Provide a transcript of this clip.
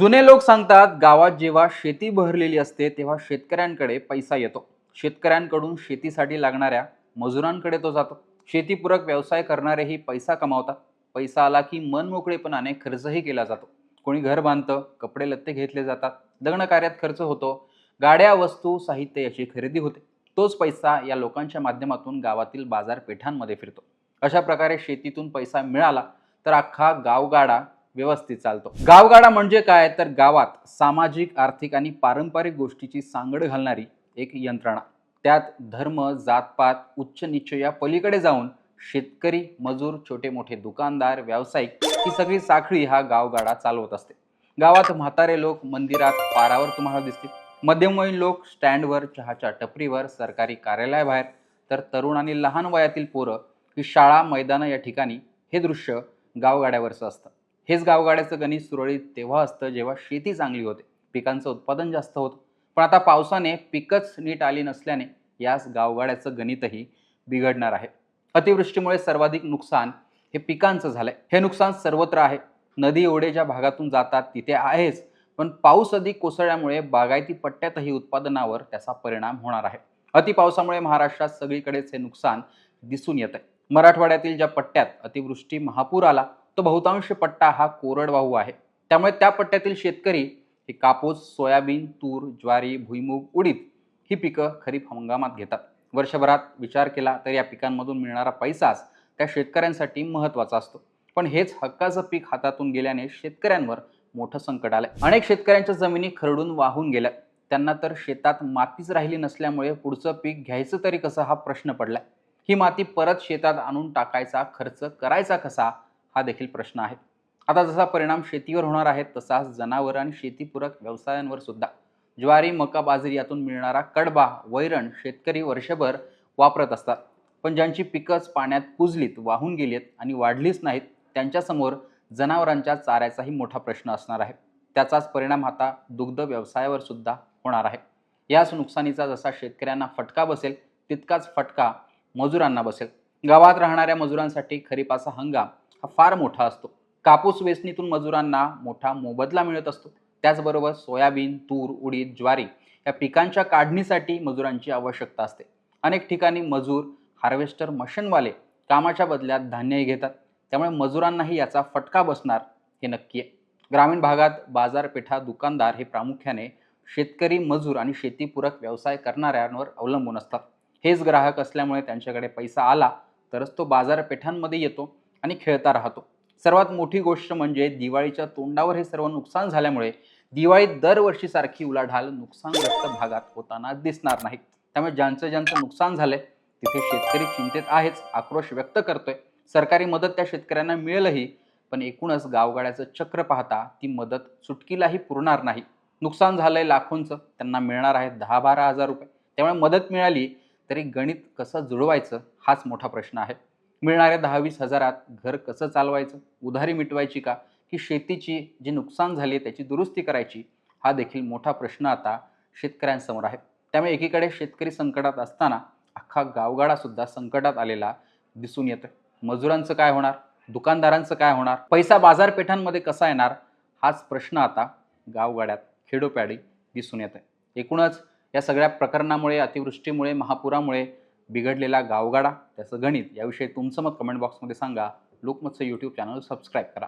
जुने लोक सांगतात गावात जेव्हा शेती बहरलेली असते तेव्हा शेतकऱ्यांकडे पैसा येतो. शेतकऱ्यांकडून शेतीसाठी लागणाऱ्या मजुरांकडे तो जातो. शेतीपूरक व्यवसाय करणारेही पैसा कमावतात. पैसा आला की मनमोकळेपणाने खर्चही केला जातो. कोणी घर बांधतं कपडे लत्ते घेतले जातात लग्न कार्यात खर्च होतो. गाड्या वस्तू साहित्य याची खरेदी होते. तोच पैसा या लोकांच्या माध्यमातून गावातील बाजारपेठांमध्ये फिरतो. अशा प्रकारे शेतीतून पैसा मिळाला तर अख्खा गावगाडा व्यवस्थित चालतो. गावगाडा म्हणजे काय? तर गावात सामाजिक आर्थिक आणि पारंपरिक गोष्टीची सांगड घालणारी एक यंत्रणा. त्यात धर्म जातपात उच्च निश्चय या पलीकडे जाऊन शेतकरी मजूर छोटे मोठे दुकानदार व्यावसायिक ही सगळी साखळी हा गावगाडा चालवत असते. गावात म्हातारे लोक मंदिरात पारावर तुम्हाला दिसतील. मध्यमवयीन लोक स्टँडवर चहाच्या टपरीवर सरकारी कार्यालयाबाहेर. तर तरुण आणि लहान वयातील पोरं ही शाळा मैदानं या ठिकाणी हे दृश्य गावगाड्यावरचं असतं. हेच गावगाड्याचं गणित सुरळीत तेव्हा असतं जेव्हा शेती चांगली होते. पिकांचं उत्पादन जास्त होतं. पण आता पावसाने पिकच नीट आली नसल्याने याच गावगाड्याचं गणितही बिघडणार आहे. अतिवृष्टीमुळे सर्वाधिक नुकसान हे पिकांचं झालंय. हे नुकसान सर्वत्र आहे. नदी ओढे ज्या भागातून जातात तिथे आहेच. पण पाऊस अधिक कोसळल्यामुळे बागायती पट्ट्यातही उत्पादनावर त्याचा परिणाम होणार आहे. अति पावसामुळे महाराष्ट्रात सगळीकडेच हे नुकसान दिसून येत आहे मराठवाड्यातील ज्या पट्ट्यात अतिवृष्टी महापूर आला तो बहुतांश पट्टा हा कोरडवाहू आहे. त्यामुळे त्या पट्ट्यातील शेतकरी हे कापूस सोयाबीन तूर ज्वारी भुईमूग उडीद ही पिकं खरीप हंगामात घेतात. वर्षभरात विचार केला तर या पिकांमधून मिळणारा पैसाच त्या शेतकऱ्यांसाठी महत्त्वाचा असतो. पण हेच हक्काचं पीक हातातून गेल्याने शेतकऱ्यांवर मोठं संकट आलंय. अनेक शेतकऱ्यांच्या जमिनी खरडून वाहून गेल्या. त्यांना तर शेतात मातीच राहिली नसल्यामुळे पुढचं पीक घ्यायचं तरी कसं हा प्रश्न पडलाय. ही माती परत शेतात आणून टाकायचा खर्च करायचा कसा? हा देखील प्रश्न आहे. आता जसा परिणाम शेतीवर होणार आहे तसाच जनावर आणि शेतीपूरक व्यवसायांवर सुद्धा. ज्वारी मका बाजरी यातून मिळणारा कडबा वैरण शेतकरी वर्षभर वापरत असतात. पण ज्यांची पिकंच पाण्यात कुजलीत वाहून गेलीत आणि वाढलीच नाहीत त्यांच्यासमोर जनावरांच्या चाऱ्याचाही मोठा प्रश्न असणार आहे. त्याचाच परिणाम आता दुग्ध व्यवसायावर सुद्धा होणार आहे. याच नुकसानीचा जसा शेतकऱ्यांना फटका बसेल तितकाच फटका मजुरांना बसेल. गावात राहणाऱ्या मजुरांसाठी खरीपाचा हंगाम हा फार मोठा असतो. कापूस वेचणीतून मजुरांना मोठा मोबदला मिळत असतो. त्याचबरोबर सोयाबीन तूर उडीद ज्वारी या पिकांच्या काढणीसाठी मजुरांची आवश्यकता असते. अनेक ठिकाणी मजूर हार्वेस्टर मशीनवाले कामाच्या बदल्यात धान्यही घेतात. त्यामुळे मजुरांनाही याचा फटका बसणार हे नक्की आहे. ग्रामीण भागात बाजारपेठा दुकानदार हे प्रामुख्याने शेतकरी मजूर आणि शेतीपूरक व्यवसाय करणाऱ्यांवर अवलंबून असतात. हेच ग्राहक असल्यामुळे त्यांच्याकडे पैसा आला तरच तो बाजारपेठांमध्ये येतो. आणि खेळता राहतो. सर्वात मोठी गोष्ट म्हणजे दिवाळीच्या तोंडावर हे सर्व नुकसान झाल्यामुळे दिवाळीत दरवर्षीसारखी उलाढाल नुकसानग्रस्त भागात होताना दिसणार नाही. त्यामुळे ज्यांचं ज्यांचं नुकसान झालंय तिथे शेतकरी चिंतेत आहेच आक्रोश व्यक्त करतोय. सरकारी मदत त्या शेतकऱ्यांना मिळेलही पण एकूणच गावगाड्याचं चक्र पाहता ती मदत सुटकीलाही पुरणार नाही. नुकसान झालंय लाखोंचं त्यांना मिळणार आहे दहा बारा हजार रुपये. त्यामुळे मदत मिळाली तरी गणित कसं जुळवायचं हाच मोठा प्रश्न आहे. मिळणाऱ्या दहा वीस हजारात घर कसं चालवायचं? उधारी मिटवायची का? की शेतीची जी नुकसान झाली आहे त्याची दुरुस्ती करायची? हा देखील मोठा प्रश्न आता शेतकऱ्यांसमोर आहे. त्यामुळे एकीकडे शेतकरी संकटात असताना अख्खा गावगाडासुद्धा संकटात आलेला दिसून येतोय. मजुरांचं काय होणार? दुकानदारांचं काय होणार? पैसा बाजारपेठांमध्ये कसा येणार? हाच प्रश्न आता गावगाड्यात खेडोप्याडी दिसून येत आहे एकूणच या सगळ्या प्रकरणामुळे अतिवृष्टीमुळे महापुरामुळे बिघडलेला गावगाडा त्याचं गणित याविषयी तुमचं मत कमेंट बॉक्समध्ये सांगा. लोकमतचं यूट्यूब चॅनल सबस्क्राईब करा.